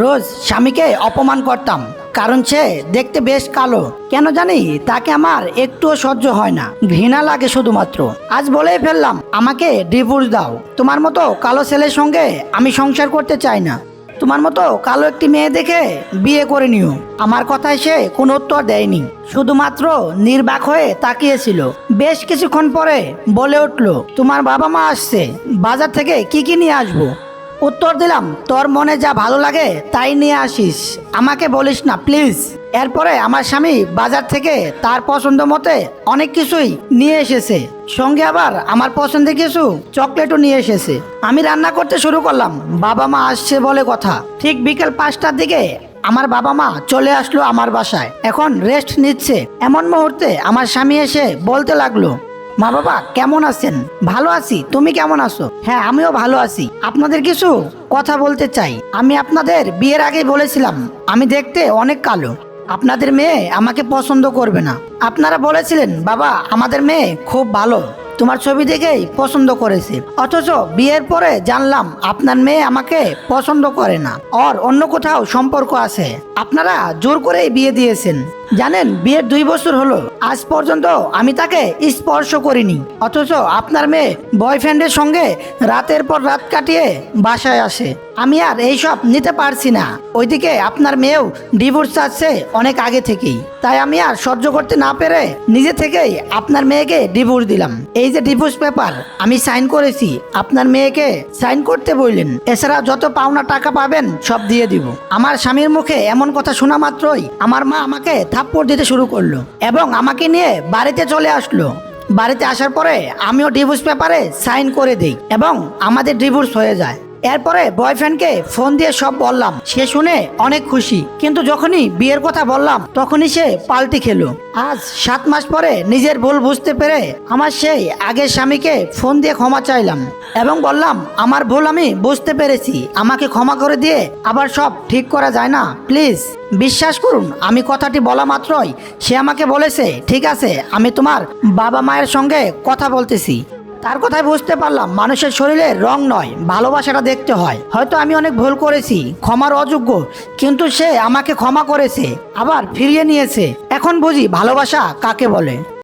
রোজ স্বামীকে অপমান করতাম, কারণ সে দেখতে বেশ কালো। কেন জানি তাকে আমার একটুও সহ্য হয় না। ঘৃণা লাগে শুধুমাত্র। আজ বলেই ফেললাম, আমাকে ডিভোর্স দাও। তোমার মতো কালো ছেলের সঙ্গে আমি সংসার করতে চাই না। তোমার মতো কালো একটি মেয়ে দেখে বিয়ে করে নিও। আমার কথায় সে কোনো উত্তর দেয়নি। শুধুমাত্র নির্বাক হয়ে তাকিয়েছিল। বেশ কিছুক্ষণ পরে বলে উঠল, তোমার বাবা মা আসছে। বাজার থেকে কি কি নিয়ে আসব? উত্তর দিলাম, তোর মনে যা ভালো লাগে তাই নিয়ে আসিস। আমাকে বলিস না প্লিজ এরপরে আমার স্বামী বাজার থেকে তার পছন্দ মতে অনেক কিছুই নিয়ে এসেছে। সঙ্গে আবার আমার পছন্দের কিছু চকলেটও নিয়ে এসেছে। আমি রান্না করতে শুরু করলাম, বাবা মা আসছে বলে কথা। ঠিক বিকেল পাঁচটার দিকে আমার বাবা মা চলে আসলো আমার বাসায়। এখন রেস্ট নিচ্ছে। এমন মুহূর্তে আমার স্বামী এসে বলতে লাগল মা বাবা, কেমন আছেন? ভালো আছি, তুমি কেমন আছো? হ্যাঁ আমিও ভালো আছি। আপনাদের কিছু কথা বলতে চাই। আমি আপনাদের বিয়ের আগেই বলেছিলাম, আমি দেখতে অনেক কালো। আপনাদের মেয়ে আমাকে পছন্দ করবে না। আপনারা বলেছিলেন, বাবা, আমাদের মেয়ে খুব ভালো। তোমার ছবি দেখেই পছন্দ করেছে। অথচ বিয়ের পরে জানলাম, আপনার মেয়ে আমাকে পছন্দ করে না। ওর অন্য কোথাও সম্পর্ক আছে। আপনারা জোর করেই বিয়ে দিয়েছেন। জানেন বিয়ের দুই বছর হলো। আজ পর্যন্ত আমি তাকে স্পর্শ করিনি। অথচ আপনার মেয়ে বয়ফ্রেন্ডের সঙ্গে রাতের পর রাত কাটিয়ে বাসায় আসে। আমি আর এইসব নিতে পারছি না। ওইদিকে আপনার মেয়েও ডিভোর্স চাচ্ছে অনেক আগে থেকেই। তাই আমি আর সহ্য করতে না পেরে নিজে থেকেই আপনার মেয়েকে ডিভোর্স দিলাম। এই যে ডিভোর্স পেপার আমি সাইন করেছি। আপনার মেয়েকে সাইন করতে বললেন। এছাড়া যত পাওনা টাকা পাবেন সব দিয়ে দিব। আমার স্বামীর মুখে এমন কথা শোনা মাত্রই আমার মা আমাকে থাপ্পড় দিতে শুরু করল এবং আমাকে নিয়ে বাড়িতে চলে আসলো। বাড়িতে আসার পরে আমিও ডিভোর্স পেপারে সাইন করে দিই এবং আমাদের ডিভোর্স হয়ে যায়। এরপরে বয়ফ্রেন্ডকে ফোন দিয়ে সব বললাম। সে শুনে অনেক খুশি। কিন্তু যখনই বিয়ের কথা বললাম, তখনই সে পাল্টি খেলো। আজ সাত মাস পরে নিজের ভুল বুঝতে পেরে আমার সেই আগের স্বামীকে ফোন দিয়ে ক্ষমা চাইলাম এবং বললাম, আমার ভুল আমি বুঝতে পেরেছি। আমাকে ক্ষমা করে দিয়ে আবার সব ঠিক করা যায় না। প্লিজ, বিশ্বাস করুন, আমি কথাটি বলা মাত্রই সে আমাকে বলেছে, ঠিক আছে, আমি তোমার বাবা মায়ের সঙ্গে কথা বলতেছি। তার কথাই বুঝতে পারলাম, মানুষের শরীরে রং নয়, ভালোবাসাটা দেখতে হয়। হয়তো আমি অনেক ভুল করেছি, ক্ষমার অযোগ্য, কিন্তু সে আমাকে ক্ষমা করেছে, আবার ফিরিয়ে নিয়েছে। এখন বুঝি ভালোবাসা কাকে বলে?